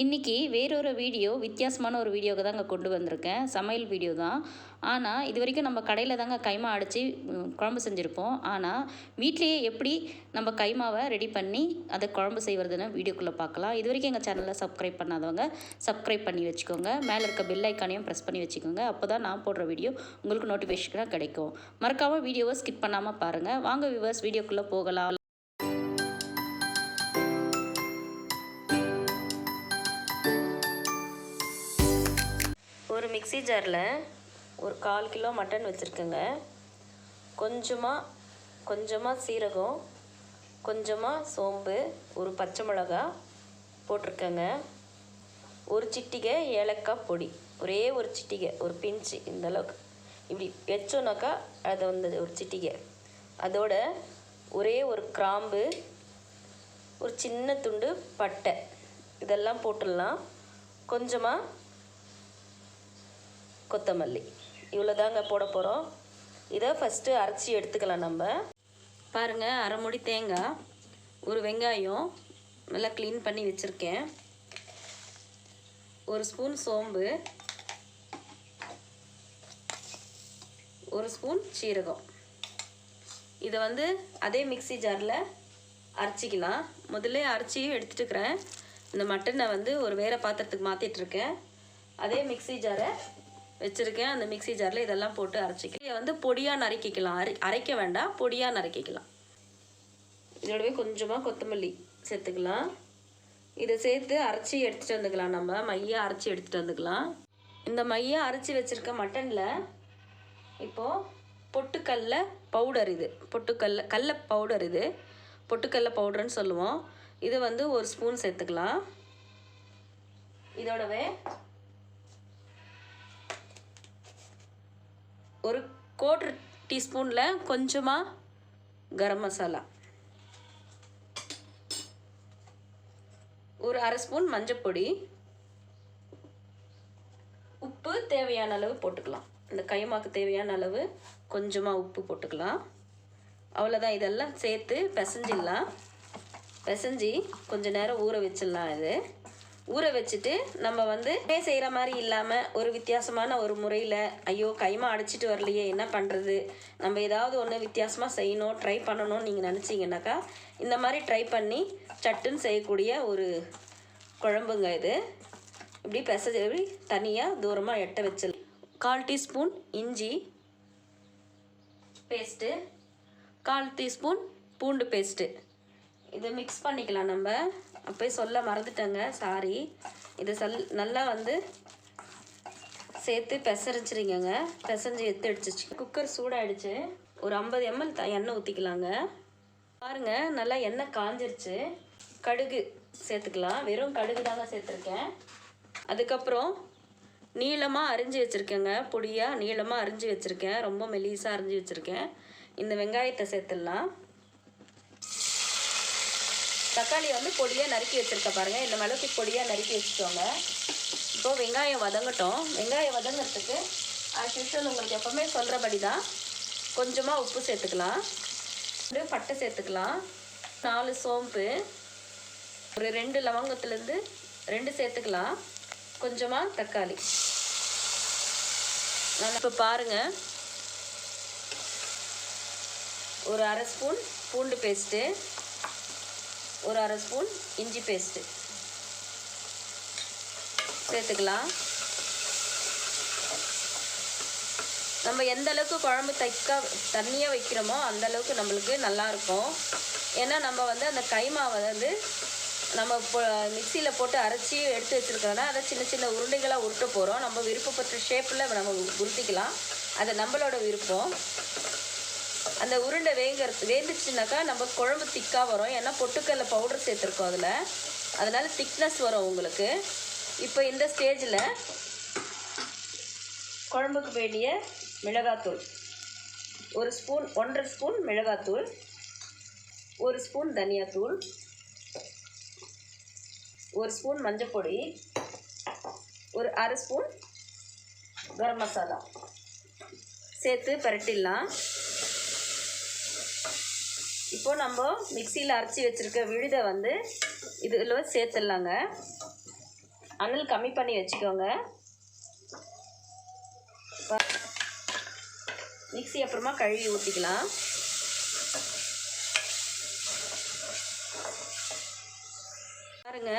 இன்றைக்கி வேறொரு வீடியோ வித்தியாசமான ஒரு வீடியோவை தாங்க கொண்டு வந்திருக்கேன். சமையல் வீடியோ தான். ஆனால் இது வரைக்கும் நம்ம கடையில் தாங்க கைமா அடித்து குழம்பு செஞ்சுருப்போம். ஆனால் வீட்லேயே எப்படி நம்ம கைமாவை ரெடி பண்ணி அதை குழம்பு செய்வதுன்னு வீடியோக்குள்ளே பார்க்கலாம். இது வரைக்கும் எங்கள் சேனலில் சப்ஸ்கிரைப் பண்ணாதவங்க சப்ஸ்கிரைப் பண்ணி வச்சுக்கோங்க. மேலே இருக்க பெல் ஐக்கானையும் ப்ரெஸ் பண்ணி வச்சுக்கோங்க. அப்போ தான் நான் போடுற வீடியோ உங்களுக்கு நோட்டிஃபிகேஷனாக கிடைக்கும். மறக்காமல் வீடியோவை ஸ்கிப் பண்ணாமல் பாருங்கள் வாங்க வியூவர்ஸ் வீடியோக்குள்ளே போகலாம். ஒரு மிக்ஸி ஜாரில் ஒரு கால் கிலோ மட்டன் வச்சுருக்கேங்க. கொஞ்சமாக கொஞ்சமாக சீரகம் கொஞ்சமாக சோம்பு ஒரு பச்சை மிளகா போட்டிருக்கேங்க. ஒரு சிட்டிகை ஏலக்காய் பொடி ஒரே ஒரு சிட்டிகை ஒரு பிஞ்சு இந்த அளவுக்கு. இப்படி வச்சோன்னாக்கா அது வந்து ஒரு சிட்டிகை. அதோட ஒரே ஒரு கிராம்பு ஒரு சின்ன துண்டு பட்டை இதெல்லாம் போட்டுடலாம். கொஞ்சமாக கொத்தமல்லி. இவ்வளோ தாங்க போட போகிறோம் இதை ஃபஸ்ட்டு அரைச்சி எடுத்துக்கலாம் நம்ம. பாருங்கள் அரை முடி தேங்காய் ஒரு வெங்காயம் நல்லா க்ளீன் பண்ணி வச்சுருக்கேன். ஒரு ஸ்பூன் சோம்பு ஒரு ஸ்பூன் சீரகம். இதை வந்து அதே மிக்ஸி ஜாரில் அரைச்சிக்கலாம். முதல்ல அரைச்சியும் எடுத்துட்டுக்கிறேன். இந்த மட்டனை வந்து ஒரு வேறு பாத்திரத்துக்கு மாற்றிட்டுருக்கேன் அதே மிக்ஸி ஜாரை வச்சுருக்கேன். அந்த மிக்ஸி ஜாரில் இதெல்லாம் போட்டு அரைச்சிக்கலாம் இதை வந்து பொடியாக நறுக்கிக்கலாம். அரை அரைக்க வேண்டாம். பொடியாக நறுக்கிக்கலாம். இதோடவே கொஞ்சமாக கொத்தமல்லி சேர்த்துக்கலாம். இதை சேர்த்து அரைச்சி எடுத்துகிட்டு வந்துக்கலாம் நம்ம. மையாக அரைச்சி எடுத்துகிட்டு வந்துக்கலாம். இந்த மையாக அரைச்சி வச்சுருக்க மட்டனில் இப்போது பொட்டுக்கல்ல பவுடர் இது. பொட்டுக்கல்ல கடல பவுடர் இது. பொட்டுக்கல்ல பவுடர்னு சொல்லுவோம். இது வந்து ஒரு ஸ்பூன் சேர்த்துக்கலாம். இதோடவே ஒரு கோட்ரு டீஸ்பூனில் கொஞ்சமாக கரம் மசாலா. ஒரு அரை ஸ்பூன் மஞ்சப்பொடி உப்பு தேவையான அளவு போட்டுக்கலாம். இந்த கைமாக்கு தேவையான அளவு கொஞ்சமாக உப்பு போட்டுக்கலாம். அவ்வளோதான் இதெல்லாம் சேர்த்து பிசைஞ்சிடலாம். பிசைஞ்சி கொஞ்சம் நேரம் ஊற வச்சிடலாம் இது. ஊற வச்சுட்டு நம்ம வந்து செய்கிற மாதிரி இல்லாமல் ஒரு வித்தியாசமான ஒரு முறையில் ஐயோ கைமா அடைச்சிட்டு வரலையே என்ன பண்ணுறது நம்ம ஏதாவது ஒன்று வித்தியாசமாக செய்யணும் ட்ரை பண்ணணும்னு நீங்கள் நினச்சிங்கனாக்கா இந்த மாதிரி ட்ரை பண்ணி சட்டுன்னு செய்யக்கூடிய ஒரு குழம்புங்க இது. இப்படி பெசஞ்சு தனியாக தூரமாக எட்ட வச்சு கால் டீஸ்பூன் இஞ்சி பேஸ்ட்டு கால் டீஸ்பூன் பூண்டு பேஸ்ட்டு இதை மிக்ஸ் பண்ணிக்கலாம் நம்ம. அப்போயே சொல்ல மறந்துட்டேங்க. சாரி இதை சல் நல்லா வந்து சேர்த்து பெசரிச்சிருங்கங்க. பெசஞ்சு எடுத்து அடிச்சிச்சு குக்கர் சூடாயிடுச்சு. ஒரு ஐம்பது எம்எல் த எண்ணெய் ஊற்றிக்கலாங்க பாருங்கள் நல்லா எண்ணெய் காஞ்சிருச்சு. கடுகு சேர்த்துக்கலாம். வெறும் கடுகு தாங்க சேர்த்துருக்கேன். அதுக்கப்புறம் நீளமாக அரிஞ்சு வச்சுருக்கேங்க. பொடியாக நீளமாக அரிஞ்சு வச்சுருக்கேன். ரொம்ப மெலிசாக அரிஞ்சு வச்சுருக்கேன். இந்த வெங்காயத்தை சேர்த்துடலாம். தக்காளி வந்து பொடியாக நறுக்கி வச்சுருக்க பாருங்கள் இந்த அளவுக்கு பொடியாக நறுக்கி வச்சுக்கோங்க. இப்போது வெங்காயம் வதங்கட்டும். வெங்காயம் வதங்கிறதுக்கு ஆஸ் யூஷுவல் உங்களுக்கு எப்போவுமே சொல்கிறபடி தான் கொஞ்சமாக உப்பு சேர்த்துக்கலாம். ரெண்டு பட்டை சேர்த்துக்கலாம். நாலு சோம்பு. ஒரு ரெண்டு லவங்கத்துலேருந்து ரெண்டு சேர்த்துக்கலாம். கொஞ்சமாக தக்காளி. நான் இப்போ பாருங்கள் ஒரு அரை ஸ்பூன் பூண்டு பேஸ்ட்டு. ஒரு அரை ஸ்பூன் இஞ்சி பேஸ்ட்டு சேர்த்துக்கலாம். நம்ம எந்த அளவுக்கு குழம்பு தைக்க தண்ணியாக வைக்கிறோமோ அந்த அளவுக்கு நம்மளுக்கு நல்லாயிருக்கும் ஏன்னா நம்ம வந்து அந்த கைமாவை வந்து நம்ம இப்போ மிக்சியில் போட்டு அரைச்சி எடுத்து வச்சுருக்கோன்னா அதை சின்ன சின்ன உருண்டைகளாக உருட்ட போகிறோம் நம்ம விருப்பப்பட்ட ஷேப்பில் நம்ம உருட்டிக்கலாம். அது நம்மளோட விருப்பம். அந்த உருண்டை வேங்கிறது வேந்துச்சுனாக்கா நம்ம குழம்பு திக்காக வரும். ஏன்னா பொட்டுக்கல்ல பவுடர் சேர்த்துருக்கோம் அதில். அதனால் திக்னஸ் வரும் உங்களுக்கு. இப்போ இந்த ஸ்டேஜில் குழம்புக்கு வேண்டிய மிளகாத்தூள். ஒரு ஸ்பூன் ஒன்றரை ஸ்பூன் மிளகாத்தூள். ஒரு ஸ்பூன் தனியாத்தூள். ஒரு ஸ்பூன் மஞ்சப்பொடி. ஒரு அரை ஸ்பூன் கரம் மசாலா. சேர்த்து பரட்டிடலாம். இப்போது நம்ம மிக்சியில் அரைச்சி வச்சுருக்க விழுதை வந்து இதில் சேர்த்துடலாங்க. அனல் கம்மி பண்ணி வச்சுக்கோங்க. மிக்ஸி அப்புறமா கழுவி ஊற்றிக்கலாம் பாருங்க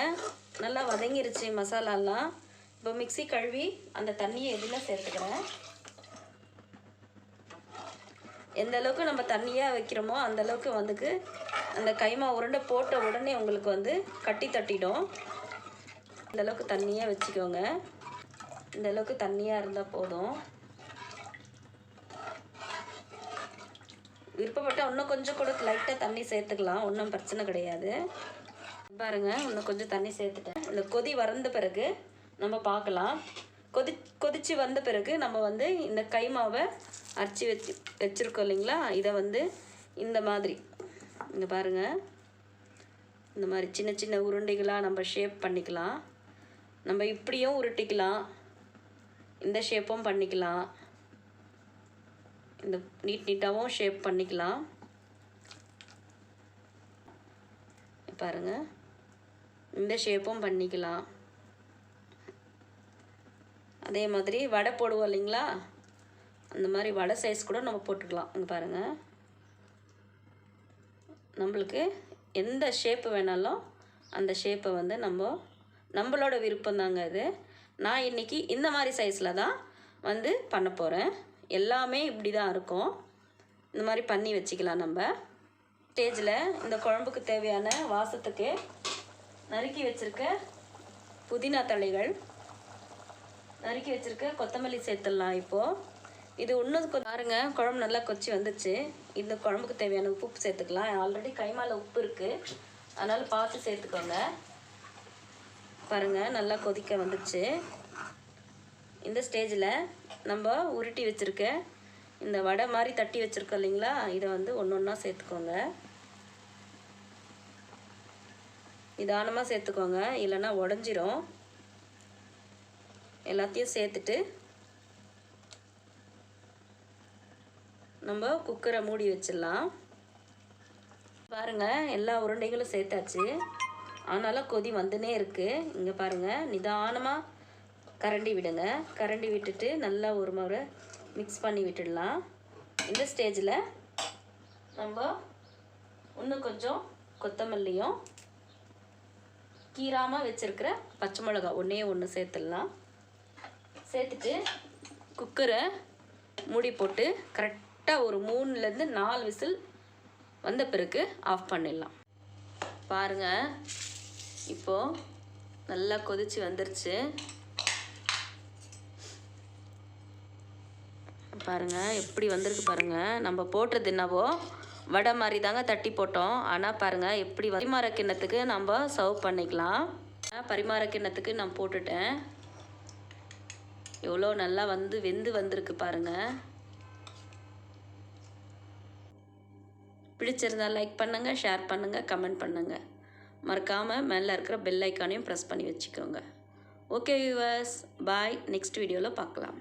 நல்லா வதங்கிருச்சு மசாலாலாம். இப்போ மிக்ஸி கழுவி அந்த தண்ணியை எதில் சேர்த்துக்கிறேன். எந்த அளவுக்கு நம்ம தண்ணியாக வைக்கிறோமோ அந்த அளவுக்கு வந்துக்கு அந்த கைமா உருண்டை போட்ட உடனே உங்களுக்கு வந்து கட்டி தட்டிடும். இந்த அளவுக்கு தண்ணியாக வச்சுக்கோங்க. இந்த அளவுக்கு தண்ணியாக இருந்தால் போதும். விருப்பப்பட்டால் இன்னும் கொஞ்சம் கூட லைட்டாக தண்ணி சேர்த்துக்கலாம். ஒன்றும் பிரச்சனை கிடையாது. பாருங்க இன்னும் கொஞ்சம் தண்ணி சேர்த்துட்டேன். இந்த கொதி வறந்த பிறகு நம்ம பார்க்கலாம். கொதி கொதிச்சு வந்த பிறகு நம்ம வந்து இந்த கைமாவை அரைச்சி வச்சு வச்சுருக்கோம் இல்லைங்களா? இதை வந்து இந்த மாதிரி இங்கே பாருங்க. இந்த மாதிரி சின்ன சின்ன உருண்டைகளாக நம்ம ஷேப் பண்ணிக்கலாம். நம்ம இப்படியும் உருட்டிக்கலாம். இந்த ஷேப்பும் பண்ணிக்கலாம். இந்த நீட் நீட்டாகவும் ஷேப் பண்ணிக்கலாம். பாருங்கள் இந்த ஷேப்பும் பண்ணிக்கலாம். அதே மாதிரி வடை போடுவோம் இல்லைங்களா? அந்த மாதிரி வடை சைஸ் கூட நம்ம போட்டுக்கலாம். இங்கே பாருங்கள் நம்மளுக்கு எந்த ஷேப்பு வேணாலும் அந்த ஷேப்பை வந்து நம்ம நம்மளோட விருப்பம்தாங்க அது. இது நான் இன்றைக்கி இந்த மாதிரி சைஸில் தான் வந்து பண்ண போகிறேன் எல்லாமே இப்படி தான் இருக்கும். இந்த மாதிரி பண்ணி வச்சுக்கலாம் நம்ம. ஸ்டேஜில் இந்த குழம்புக்கு தேவையான வாசத்துக்கு நறுக்கி வச்சுருக்க புதினா தழைகள் நறுக்கி வச்சுருக்க கொத்தமல்லி சேர்த்துடலாம் இப்போது இது இன்னும் பாருங்க குழம்பு நல்லா கொச்சி வந்துச்சு. இந்த குழம்புக்கு தேவையான உப்பு சேர்த்துக்கலாம். ஆல்ரெடி கைமால உப்பு இருக்குது அதனால் பார்த்து சேர்த்துக்கோங்க. பாருங்கள் நல்லா கொதிக்க வந்துச்சு. இந்த ஸ்டேஜில் நம்ம உருட்டி வச்சுருக்க இந்த வடை மாதிரி தட்டி வச்சுருக்கோம் இல்லைங்களா? இதை வந்து ஒன்று ஒன்றா சேர்த்துக்கோங்க. நிதானமாக சேர்த்துக்கோங்க. இல்லைன்னா உடஞ்சிரும். எல்லாத்தையும் சேர்த்துட்டு நம்ம குக்கரை மூடி வச்சிடலாம். பாருங்கள் எல்லா உருண்டைகளும் சேர்த்தாச்சு. ஆனாலும் கொதி வந்துனே இருக்குது இங்கே பாருங்கள் நிதானமாக கரண்டி விடுங்க. கரண்டி விட்டுட்டு நல்லா ஒரு முறை மிக்ஸ் பண்ணி விட்டுடலாம். இந்த ஸ்டேஜில் நம்ம இன்னும் கொஞ்சம் கொத்தமல்லியும் கீராமல் வச்சுருக்கிற பச்சை மிளகா ஒன்றே ஒன்று சேர்த்துடலாம். சேர்த்துட்டு குக்கரை மூடி போட்டு கரெக்டாக ஒரு மூணுலேருந்து நாலு விசில் வந்த பிறகு ஆஃப் பண்ணிடலாம். பாருங்கள் இப்போது நல்லா கொதிச்சு வந்துருச்சு. பாருங்கள் எப்படி வந்திருக்கு பாருங்கள் நம்ம போட்டது என்னவோ வடை மாதிரி தாங்க தட்டி போட்டோம். ஆனால் பாருங்கள் எப்படி பரிமாற கிண்ணத்துக்கு நம்ம சர்வ் பண்ணிக்கலாம். பரிமாற கிண்ணத்துக்கு நான் போட்டுட்டேன். எவ்வளோ நல்லா வந்து வெந்து வந்திருக்கு பாருங்கள் பிடிச்சிருந்தா லைக் பண்ணுங்கள் ஷேர் பண்ணுங்கள் கமெண்ட் பண்ணுங்கள் மறக்காமல் மேலே இருக்கிற பெல் ஐக்கானையும் ப்ரெஸ் பண்ணி வச்சுக்கோங்க. ஓகே வியூவர்ஸ் பாய் நெக்ஸ்ட் வீடியோவில் பார்க்கலாம்.